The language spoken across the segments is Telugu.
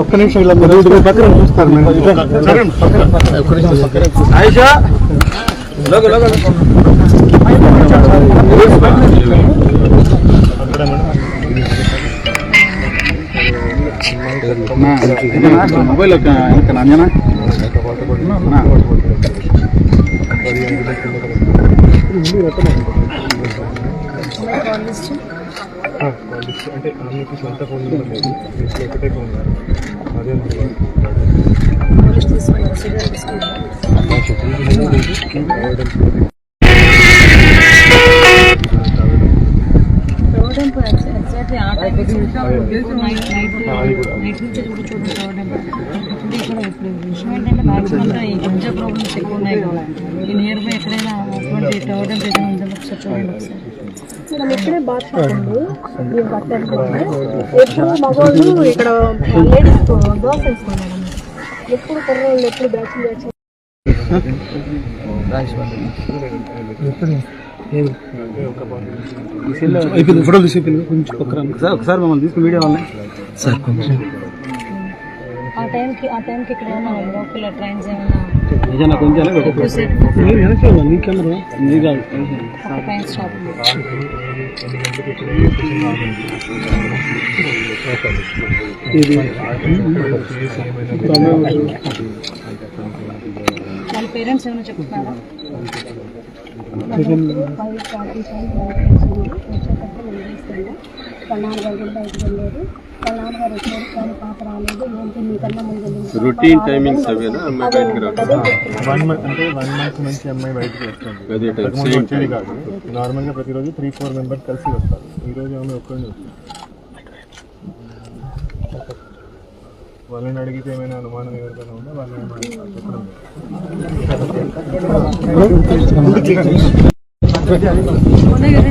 ఒక్క నిమిషం ఇలా మీరు ఇటు పక్కన చూస్తారు ఆయిషా! మొబైల్ ఇంకా నాణ్యనా అంటే ఆమెకి సొంత ఫోన్ నెంబర్ లేదు దీంట్లో ఒకటే ఫోన్ అదే రోడ్డంపు ఎగ్జాక్ట్లీ ఆ టైం నైట్ నైట్ నైట్ నుంచి కూడా చూడండి రోడ్డంపు ఇప్పుడు ఇక్కడ ఇప్పుడు విషయం ఏంటంటే మ్యాక్సిమం ఈ గంజా ప్రాబ్లమ్స్ ఎక్కువ ఉన్నాయి కదా ఈ నియర్ బై ఎక్కడైనా అటువంటి రోడ్డంపు ఏదైనా ఉందని ఒకసారి చూడండి ఒకసారి మేడం ఇక్కడే బాత్ పక్కన ఎప్పుడు మగవాళ్ళు ఇక్కడ లేడీస్ వేసుకోండి మేడం. ఎప్పుడు కుర్రోళ్ళు ఎప్పుడు బ్యాచ్ ఫోటో తీసి కొంచెం ఒకసారి మమ్మల్ని తీసుకుని వీడియో వాళ్ళని సార్ కొంచెం. ఆ టైంకి ఆ టైంకి ఇక్కడ ఏమైనా లోకల్ ట్రైన్స్ ఏమైనా ఏదైనా కొంచెం మీరు వెనక్కి వెళ్ళండి, నీ కెమెరా. నీ కాదు. ఇది వాళ్ళ పేరెంట్స్ ఏమైనా చెప్తున్నారా? ఫైవ్ ఫార్టీ ఫైవ్ వచ్చేటప్పుడు వాళ్ళ నాన్నగారు కూడా బయటకు వెళ్ళారు. వాళ్ళ నాన్నగారు వచ్చారు కానీ పాప రాలేదు. ఏంటి మీకన్నా ముందు వెళ్ళింది. రొటీన్ టైమింగ్స్ అవేనా? అమ్మాయి బయటకు రావడం వన్ మంత్ అంటే వన్ మంత్ నుంచి అమ్మాయి బయటకు వస్తుంది. అదే టైం ఇంతకుముందు సేమ్ వచ్చేది కాదు. నార్మల్గా ప్రతిరోజు త్రీ ఫోర్ మెంబర్స్ కలిసి వస్తారు. ఈ రోజు ఆమె ఒక్కడిని వచ్చింది వాళ్ళని అడిగితే ఏమైనా అనుమానం ఎవరికైనా ఉందా? వాళ్ళని చెప్పడం. లేదు.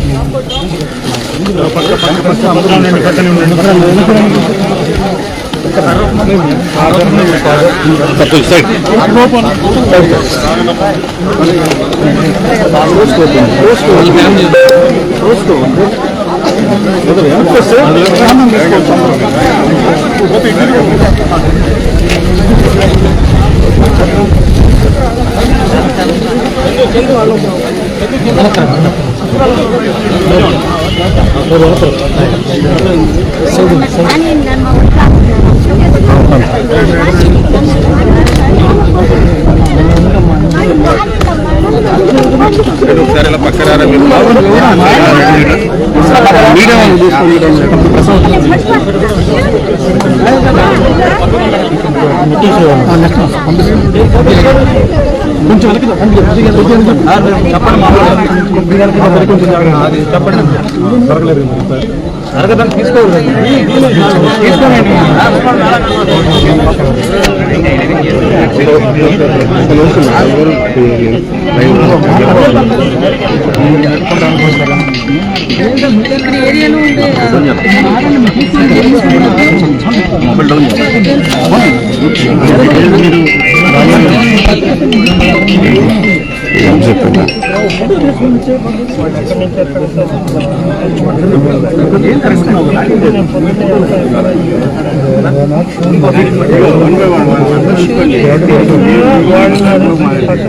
నదండి సార్ ఒకసారి ఇలా పక్క మీరు చెప్పండి మామూలుగా. తీసుకోవాలి తీసుకోండి ఇక్కడ Obrigado.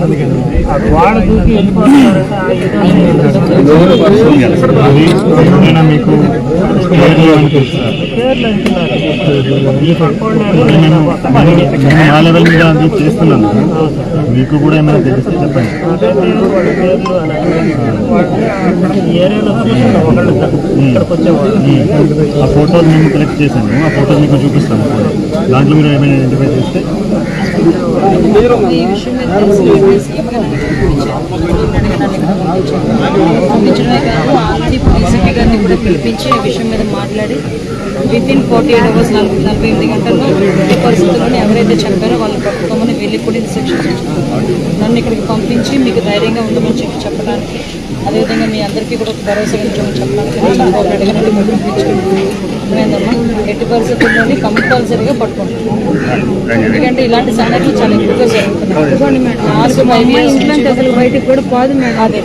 నేను నా లెవెల్ మీద అది చేస్తున్నాను మీకు కూడా ఏమైనా తెలిస్తే చెప్పండి ఆ ఫోటోలు మేము కలెక్ట్ చేశాను ఆ ఫోటోలు మీకు చూపిస్తాను దాంట్లో మీరు ఏమైనా ఐడెంటిఫై చేస్తే పంపించడమే కాదు ఆల్రెడీ గారిని కూడా పిలిపించి ఈ విషయం మీద మాట్లాడి within forty eight hours నలభై నలభై ఎనిమిది గంటల్లో ఈ పరిస్థితుల్లోనే ఎవరైతే చెప్పారో వాళ్ళు పట్టుకోమని వెళ్ళి కూడా ఇన్స్ట్రక్షన్స్ ఇచ్చారు నన్ను ఇక్కడికి పంపించి మీకు ధైర్యంగా ఉండమని చెప్పి చెప్పడానికి అదేవిధంగా మీ అందరికీ కూడా ఒక భరోసా ఉంచమని చెప్పడానికి అర్థమైందమ్మా ఎట్టి పరిస్థితుల్లోని కంపల్సరీగా పట్టుకుంటాం ఎందుకంటే ఇలాంటి సంఘటనలు చాలా ఎక్కువగా జరుగుతున్నాయి.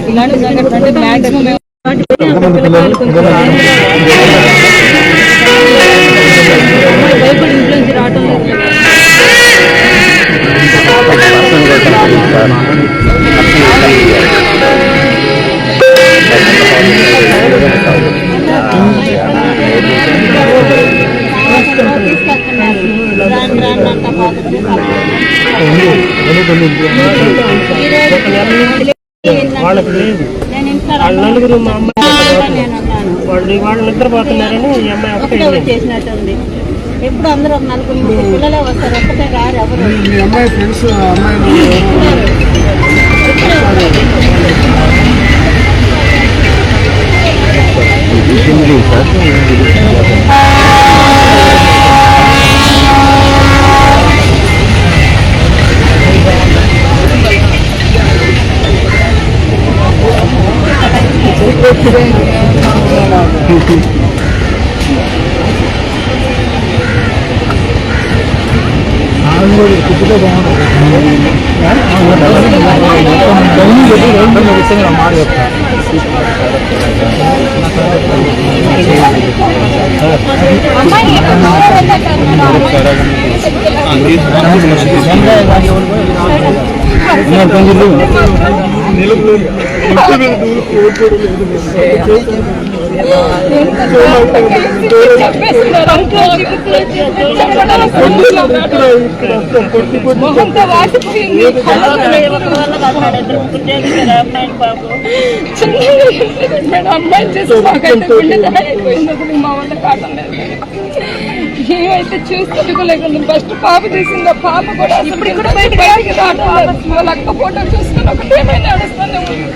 ఇలాంటి సంఘటన అంటే మాక్సిమం లేదు. వాళ్ళ నలుగురు మా అమ్మాయి వాళ్ళు వాళ్ళు నిద్రపోతున్నారని ఈ అమ్మాయి. చేసినట్టుంది. ఎప్పుడు అందరూ ఒక నలుగురు పిల్లలే వస్తారు ఒక్కటే రారు ఎవరు. మీ అమ్మాయి ఫ్రెండ్స్ అమ్మాయి అమ్మాయి చేసి మాకైతే గుండె అమ్మాయి చేసి మా వల్ల కావడం లేదు ఏమైతే చూసుకోలేకుండా ఫస్ట్ పాప తీసింది ఆ పాప కూడా ఇప్పుడు కూడా బయటకు వాళ్ళ అక్క ఫోటో చూసుకుని ఒకటే నడుస్తూనే ఉంది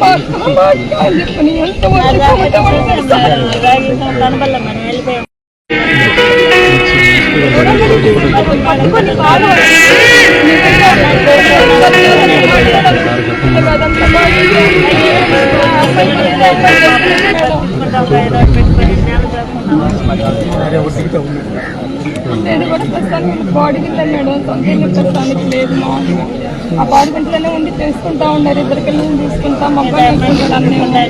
మా అక్క మా అక్క అని చెప్పని ఎంత కనబడలే మనం వెళ్ళిపోయాం పట్టుకొని కాలు నేను కూడా ప్రస్తుతానికి బాడీ మేడం సొంత ఇల్లు ప్రస్తుతానికి లేదు మామూలుగా ఆ బాడీ కిందనే ఉండి చేసుకుంటా ఉన్నారు. ఇద్దరికి వెళ్ళి తీసుకుంటా మా అబ్బాయి చూసుకుంటాను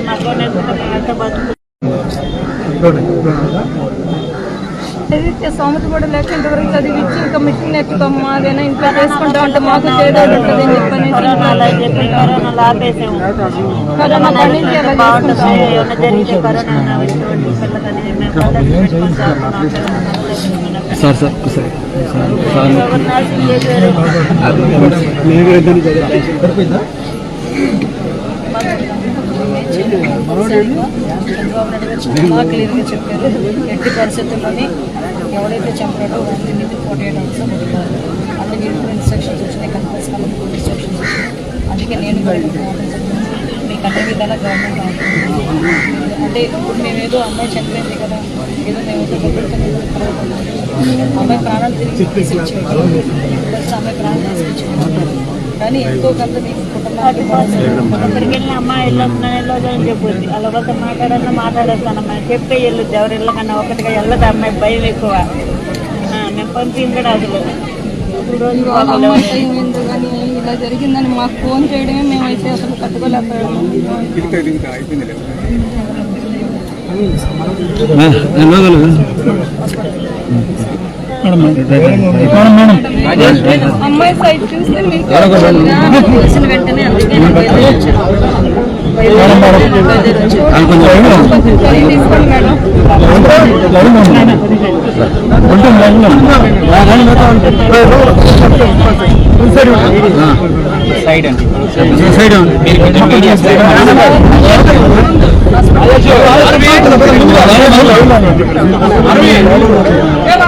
చదివితే సోమత కూడా లేక ఇంతవరకు చదివించి ఇంకా మిషన్ ఎక్కుతాము అదేనా ఇంట్లో చేసుకుంటా ఉంటే మాకు చేదోడు ఉంటుంది అని చెప్పని కరోనా నుంచి sir sir sir Chandrababu Naidu గారు చాలా క్లియర్గా చెప్పారు. ఎట్టి పరిస్థితుల్లోని ఎవరైతే చంపాడో వాళ్ళని మీద ఫార్టీ ఎయిట్ అందుకే ఇప్పుడు ఇన్స్ట్రక్షన్స్ వచ్చినాయి. కంపల్స్ కలెక్టర్ ఇన్స్ట్రక్షన్స్ అందుకే నేను మీకు అన్ని విధాలా గవర్నమెంట్ అంటే ఇప్పుడు మేమేదో అమ్మాయి చనిపోయింది కదా ఏదో మేము అమ్మాయి ప్రాణాలు తిరిగి తీసుకొచ్చేది అమ్మాయి ప్రాణాలు తీసుకొచ్చేది కానీ ఎంతో కొంత మీకు ఎక్కడికి వెళ్ళిన అమ్మ వెళ్ళొస్తున్నాను వెళ్ళొద్దు అని చెప్పొద్ది వాళ్ళ ఒకరితో మాట్లాడాలన్నా మాట్లాడేస్తానమ్మా చెప్తే వెళ్ళొద్దు ఎవరు వెళ్ళకన్నా ఒకటిగా వెళ్ళదు అమ్మాయి భయం ఎక్కువ. ఆ, మేము అసలు. అమ్మాయి టైం ఏందో కానీ ఇలా జరిగిందని మాకు ఫోన్ చేయడమే మేమైతే అసలు తట్టుకోలేకపోయాము అమ్మాయి సైడ్ చూస్తే మీకు తెలిసిన వెంటనే అందుకే నేను బయలుదేరి వచ్చాను. బయలుదేరి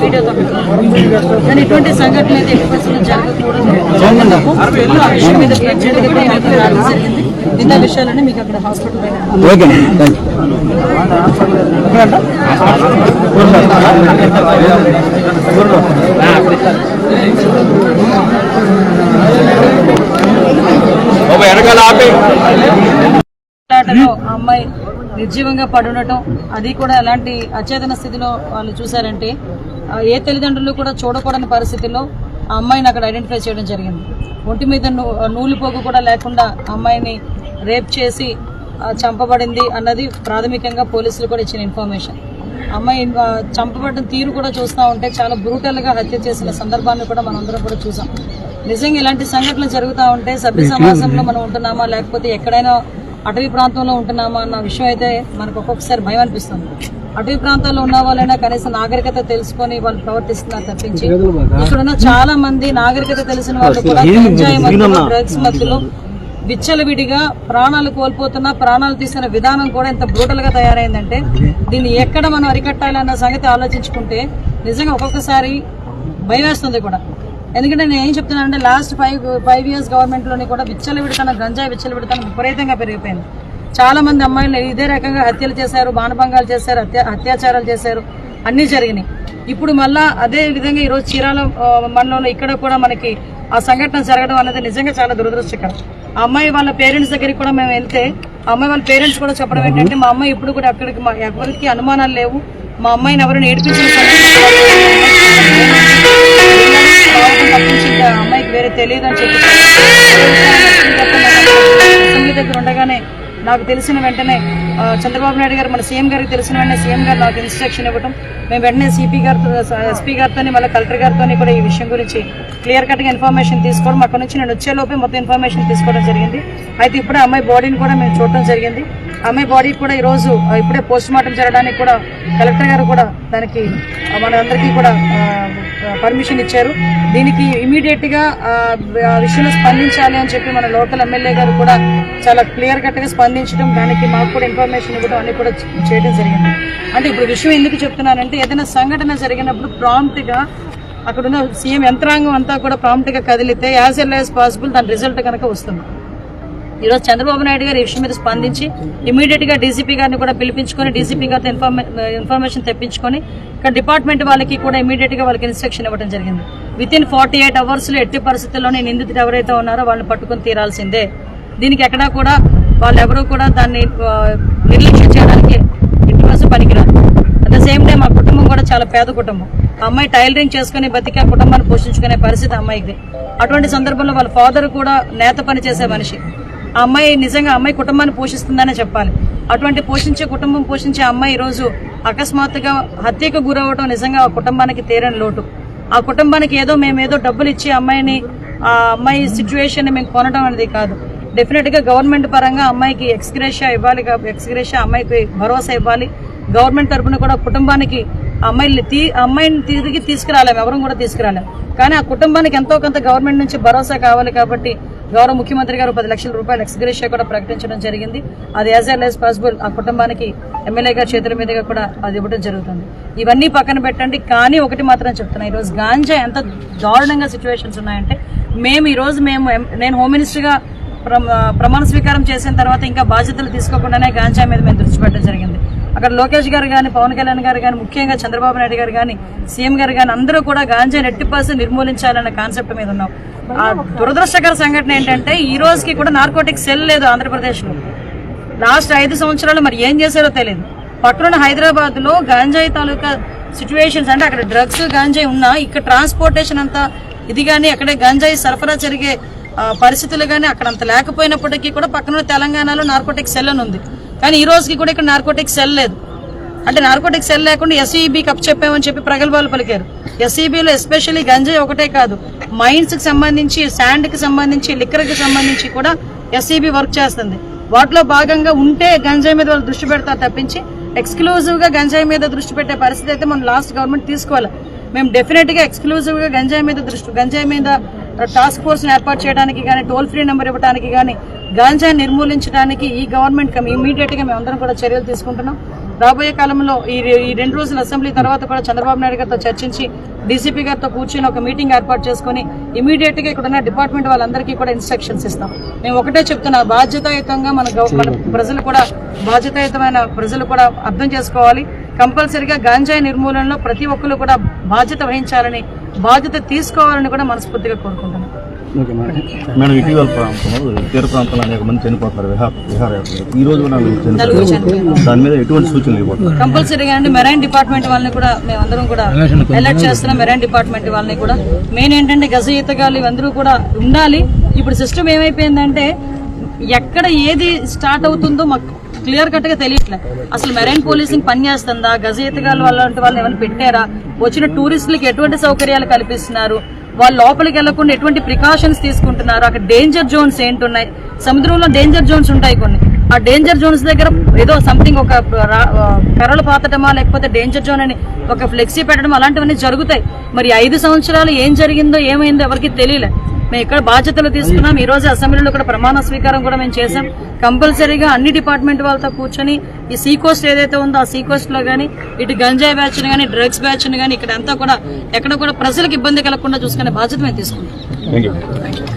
వీడియోతో కానీ ఇటువంటి సంఘటన అయితే ఎట్టి పరిస్థితుల్లో జరగకూడదు ఆ విషయం మీద ప్రత్యేకంగా రావడం జరిగింది మీకు అక్కడ హాస్పిటల్ అమ్మాయి నిర్జీవంగా పడుండటం అది కూడా ఎలాంటి అచేతన స్థితిలో వాళ్ళు చూశారంటే ఆ, ఏ తల్లిదండ్రులు కూడా చూడకూడని పరిస్థితిలో ఆ అమ్మాయిని అక్కడ ఐడెంటిఫై చేయడం జరిగింది. ఒంటి మీద నూలు పోగు కూడా లేకుండా అమ్మాయిని రేప్ చేసి చంపబడింది అన్నది ప్రాథమికంగా పోలీసులు కూడా ఇచ్చిన ఇన్ఫర్మేషన్. అమ్మాయి చంపబడిన తీరు కూడా చూస్తూ ఉంటే చాలా బ్రూటల్గా హత్య చేసిన సందర్భాన్ని కూడా మనందరం కూడా చూసాం. నిజంగా ఇలాంటి సంఘటనలు జరుగుతూ ఉంటే సభ్య సమాజంలో మనం ఉంటున్నామా? లేకపోతే ఎక్కడైనా అటవీ ప్రాంతంలో ఉంటున్నామా? అన్న విషయం అయితే మనకు ఒక్కొక్కసారి భయం అనిపిస్తుంది. అటవీ ప్రాంతాల్లో ఉన్న వాళ్ళైనా కనీసం నాగరికత తెలుసుకొని వాళ్ళు ప్రవర్తిస్తున్నారు తప్పించి. ఇక్కడున్న చాలా మంది నాగరికత తెలిసిన వాళ్ళు కూడా గంజాయి మత్తులో డ్రగ్స్ విచ్చలవిడిగా ప్రాణాలు కోల్పోతున్న ప్రాణాలు తీసిన విధానం కూడా ఎంత బ్రూటల్గా తయారైందంటే దీన్ని ఎక్కడ మనం అరికట్టాలి అన్న సంగతి ఆలోచించుకుంటే నిజంగా ఒక్కొక్కసారి భయం వేస్తుంది కూడా. ఎందుకంటే నేను ఏం చెప్తున్నానంటే లాస్ట్ ఫైవ్ ఫైవ్ ఇయర్స్ గవర్నమెంట్లోని కూడా విచ్చలవిడితనం గంజాయి విచ్చలవిడితనం విపరీతంగా పెరిగిపోయింది. చాలా మంది అమ్మాయిలు ఇదే రకంగా హత్యలు చేశారు మానభంగాలు చేశారు అత్యాచారాలు చేశారు. అన్నీ జరిగినాయి. ఇప్పుడు మళ్ళా అదే విధంగా ఈరోజు చీరాల మండలంలో ఇక్కడ కూడా మనకి ఆ సంఘటన జరగడం అనేది నిజంగా చాలా దురదృష్టకరం. ఆ అమ్మాయి వాళ్ళ పేరెంట్స్ దగ్గరికి కూడా మేము వెళ్తే ఆ అమ్మాయి వాళ్ళ పేరెంట్స్ కూడా చెప్పడం ఏంటంటే మా అమ్మాయి ఇప్పుడు కూడా అక్కడికి మా ఎవరికి అనుమానాలు లేవు. మా అమ్మాయిని ఎవరిని ఏడిపించిన అమ్మాయికి వేరే తెలియదు అని చెప్పి దగ్గర ఉండగానే నాకు తెలిసిన వెంటనే చంద్రబాబు నాయుడు గారు మన సీఎం గారికి తెలిసిన వెంటనే సీఎం గారు నాకు ఇన్స్ట్రక్షన్ ఇవ్వడం మేము వెంటనే సిపి గారితో ఎస్పీ గారితో మళ్ళీ కలెక్టర్ గారితో కూడా ఈ విషయం గురించి క్లియర్ కట్గా ఇన్ఫర్మేషన్ తీసుకోవడం. అక్కడ నుంచి నేను వచ్చేలోపే మొత్తం ఇన్ఫర్మేషన్ తీసుకోవడం జరిగింది. అయితే ఇప్పుడే అమ్మాయి బాడీని కూడా మేము చూడడం జరిగింది. అమ్మాయి బాడీ కూడా ఈరోజు ఇప్పుడే పోస్ట్ మార్టం జరగడానికి కూడా కలెక్టర్ గారు కూడా దానికి మనందరికీ మన అందరికీ కూడా పర్మిషన్ ఇచ్చారు. దీనికి ఇమీడియట్గా ఆ, విషయంలో స్పందించాలి అని చెప్పి మన లోకల్ ఎమ్మెల్యే గారు కూడా చాలా క్లియర్ కట్గా స్పందించారు. స్పందించడం దానికి మాకు కూడా ఇన్ఫర్మేషన్ ఇవ్వడం అన్ని కూడా చేయడం జరిగింది. అంటే ఇప్పుడు విషయం ఎందుకు చెప్తున్నానంటే ఏదైనా సంఘటన జరిగినప్పుడు ప్రాంప్ట్గా అక్కడ ఉన్న సీఎం యంత్రాంగం అంతా కూడా ప్రాంప్ట్గా కదిలితే యాజ్ ఎల్ యాజ్ పాసిబుల్ దాని రిజల్ట్ కనుక వస్తుంది. ఈరోజు చంద్రబాబు నాయుడు గారు ఈ విషయం మీద స్పందించి ఇమీడియట్గా డీసీపీ గారిని కూడా పిలిపించుకొని డీసీపీ గారితో ఇన్ఫర్మే ఇన్ఫర్మేషన్ తెప్పించుకొని ఇక్కడ డిపార్ట్మెంట్ వాళ్ళకి కూడా ఇమీడియట్గా వాళ్ళకి ఇన్స్ట్రక్షన్ ఇవ్వడం జరిగింది. విత్ ఇన్ ఫార్టీ ఎయిట్ అవర్స్లో ఎట్టి పరిస్థితుల్లోనే నిందితుడు ఎవరైతే ఉన్నారో వాళ్ళని పట్టుకొని తీరాల్సిందే. దీనికి ఎక్కడా కూడా వాళ్ళు కూడా దాన్ని నిర్లక్ష్యం చేయడానికి ఇంటి పరిస్థితి పనికిరాదు. అట్ ద సేమ్ టైం ఆ కుటుంబం కూడా చాలా పేద కుటుంబం. ఆ అమ్మాయి టైలరింగ్ చేసుకుని బతికి ఆ కుటుంబాన్ని పోషించుకునే పరిస్థితి అమ్మాయికి. అటువంటి సందర్భంలో వాళ్ళ ఫాదర్ కూడా నేత పని చేసే మనిషి. ఆ అమ్మాయి నిజంగా అమ్మాయి కుటుంబాన్ని పోషిస్తుందనే చెప్పాలి. అటువంటి పోషించే కుటుంబం పోషించే అమ్మాయి ఈరోజు రోజు అకస్మాత్తుగా హత్యకు గురవడం నిజంగా ఆ కుటుంబానికి తీరని లోటు. ఆ కుటుంబానికి ఏదో మేము ఏదో డబ్బులు ఇచ్చి అమ్మాయిని ఆ అమ్మాయి సిచ్యువేషన్ మేము కొనడం అనేది కాదు. డెఫినెట్గా గవర్నమెంట్ పరంగా అమ్మాయికి ఎక్స్గ్రేషియా ఇవ్వాలి ఎక్స్గ్రేషియా అమ్మాయికి భరోసా ఇవ్వాలి. గవర్నమెంట్ తరపున కూడా కుటుంబానికి అమ్మాయిని తీ అమ్మాయిని తిరిగి తీసుకురాలేము ఎవరు కూడా తీసుకురాలేము. కానీ ఆ కుటుంబానికి ఎంతో కొంత గవర్నమెంట్ నుంచి భరోసా కావాలి కాబట్టి గౌరవ ముఖ్యమంత్రి గారు పది లక్షల రూపాయలు ఎక్స్గ్రేషియా కూడా ప్రకటించడం జరిగింది. అది యాజ్ ఎల్ యాజ్ పాసిబుల్ ఆ కుటుంబానికి ఎమ్మెల్యే గారి చేతుల మీదుగా కూడా అది ఇవ్వడం జరుగుతుంది. ఇవన్నీ పక్కన పెట్టండి. కానీ ఒకటి మాత్రం చెప్తున్నా ఈరోజు గాంజా ఎంత దారుణంగా సిచ్యువేషన్స్ ఉన్నాయంటే మేము ఈరోజు మేము నేను హోమ్ మినిస్టర్గా ప్రమాణ స్వీకారం చేసిన తర్వాత ఇంకా బాధ్యతలు తీసుకోకుండానే గాంజా మీద మేము దృష్టి పెట్టడం జరిగింది. అక్కడ లోకేష్ గారు కానీ పవన్ కళ్యాణ్ గారు కానీ ముఖ్యంగా చంద్రబాబు నాయుడు గారు కానీ సీఎం గారు కానీ అందరూ కూడా గాంజా నెట్టి పర్సెంట్ నిర్మూలించాలన్న కాన్సెప్ట్ మీద ఉన్నాం. ఆ దురదృష్టకర సంఘటన ఏంటంటే ఈ రోజుకి కూడా నార్కోటిక్ సెల్ లేదు ఆంధ్రప్రదేశ్లో. లాస్ట్ ఐదు సంవత్సరాలు మరి ఏం చేశారో తెలియదు పక్కన హైదరాబాద్లో గాంజాయి తాలూకా సిచ్యువేషన్స్ అంటే అక్కడ డ్రగ్స్ గాంజాయి ఉన్నా ఇక్కడ ట్రాన్స్పోర్టేషన్ అంతా ఇది కానీ అక్కడే గంజాయి సరఫరా జరిగే పరిస్థితులు కానీ అక్కడ అంత లేకపోయినప్పటికీ కూడా పక్కన తెలంగాణలో నార్కోటిక్ సెల్ అని ఉంది. కానీ ఈ రోజుకి కూడా ఇక్కడ నార్కోటిక్ సెల్ లేదు. అంటే నార్కోటిక్ సెల్ లేకుండా ఎస్ఈబి కప్ చెప్పామని చెప్పి ప్రగల్భాలు పలికారు. ఎస్ఈబిలో ఎస్పెషల్లీ గంజాయి ఒకటే కాదు. మైన్స్కి సంబంధించి శాండ్కి సంబంధించి లిక్కర్కి సంబంధించి కూడా ఎస్ఈబి వర్క్ చేస్తుంది. వాటిలో భాగంగా ఉంటే గంజాయి మీద వాళ్ళు దృష్టి పెడతారు తప్పించి ఎక్స్క్లూజివ్గా గంజాయి మీద దృష్టి పెట్టే పరిస్థితి అయితే మనం లాస్ట్ గవర్నమెంట్ తీసుకోవాలి. మేము డెఫినెట్గా ఎక్స్క్లూజివ్గా గంజాయి మీద దృష్టి గంజాయి మీద టాస్క్ ఫోర్స్ ఏర్పాటు చేయడానికి కానీ టోల్ ఫ్రీ నెంబర్ ఇవ్వడానికి కానీ గాంజాయి నిర్మూలించడానికి ఈ గవర్నమెంట్ ఇమీడియట్గా మేమందరం కూడా చర్యలు తీసుకుంటున్నాం. రాబోయే కాలంలో ఈ ఈ రెండు రోజుల అసెంబ్లీ తర్వాత కూడా చంద్రబాబు నాయుడు గారితో చర్చించి డీసీపీ గారితో కూర్చొని ఒక మీటింగ్ ఏర్పాటు చేసుకుని ఇమీడియట్గా ఇక్కడ ఉన్న డిపార్ట్మెంట్ వాళ్ళందరికీ కూడా ఇన్స్ట్రక్షన్స్ ఇస్తాం. మేము ఒకటే చెప్తున్నా బాధ్యతాయుతంగా మన మన ప్రజలు కూడా బాధ్యతాయుతమైన ప్రజలు కూడా అర్థం చేసుకోవాలి. కంపల్సరిగా గాంజాయి నిర్మూలనలో ప్రతి ఒక్కరు కూడా బాధ్యత వహించాలని బాధ్యత తీసుకోవాలని కూడా మనస్ఫూర్తిగా కోరుకుంటున్నాం. మేడం. ఇటీవల ప్రాంతంలో తీర ప్రాంతంలో అనేక మంది చనిపోతున్నారు. విహార విహారయాత్రలు ఈ రోజు. దాని మీద ఎటువంటి సూచనలు ఇవ్వబోతున్నారు కంపల్సరీగా అండి మెరైన్ డిపార్ట్మెంట్ వాళ్ళని కూడా మేమందరం కూడా అలర్ట్ చేస్తున్నాం. మెరైన్ డిపార్ట్మెంట్ వాళ్ళని కూడా. మెయిన్ ఏంటంటే గజ ఈతగాళ్ళు ఇవందరూ కూడా ఉండాలి. ఇప్పుడు సిస్టమ్ ఏమైపోయిందంటే ఎక్కడ ఏది స్టార్ట్ అవుతుందో మాకు క్లియర్ కట్గా తెలియట్లే. అసలు మెరైన్ పోలీసింగ్ పనిచేస్తుందా గజ ఈతగాళ్ళు అలాంటి వాళ్ళని ఏమైనా పెట్టారా? వచ్చిన టూరిస్టులకి ఎటువంటి సౌకర్యాలు కల్పిస్తున్నారు? వాళ్ళు లోపలికి వెళ్ళకుండా ఎటువంటి ప్రికాషన్స్ తీసుకుంటున్నారు? అక్కడ డేంజర్ జోన్స్ ఏంటున్నాయి? సముద్రంలో డేంజర్ జోన్స్ ఉంటాయి కొన్ని. ఆ డేంజర్ జోన్స్ దగ్గర ఏదో సంథింగ్ ఒక రా- కర్రలు పాతటమా లేకపోతే డేంజర్ జోన్ అని ఒక ఫ్లెక్సీ పెట్టడం అలాంటివన్నీ జరుగుతాయి. మరి ఐదు సంవత్సరాలు ఏం జరిగిందో ఏమైందో ఎవరికి తెలియలే. మేము ఇక్కడ బాధ్యతలు తీసుకున్నాం. ఈ రోజు అసెంబ్లీలో కూడా ప్రమాణ స్వీకారం కూడా మేము చేసాం కంపల్సరీగా అన్ని డిపార్ట్మెంట్ వాళ్ళతో కూర్చొని ఈ సీ కోస్ట్ ఏదైతే ఉందో ఆ సీ కోస్ట్లో కానీ ఇటు గంజాయి బ్యాచ్ కానీ డ్రగ్స్ బ్యాచ్ కానీ ఇక్కడ అంతా కూడా ఎక్కడ కూడా ప్రజలకు ఇబ్బంది కలగకుండా చూసుకునే బాధ్యత మేము తీసుకుంటాం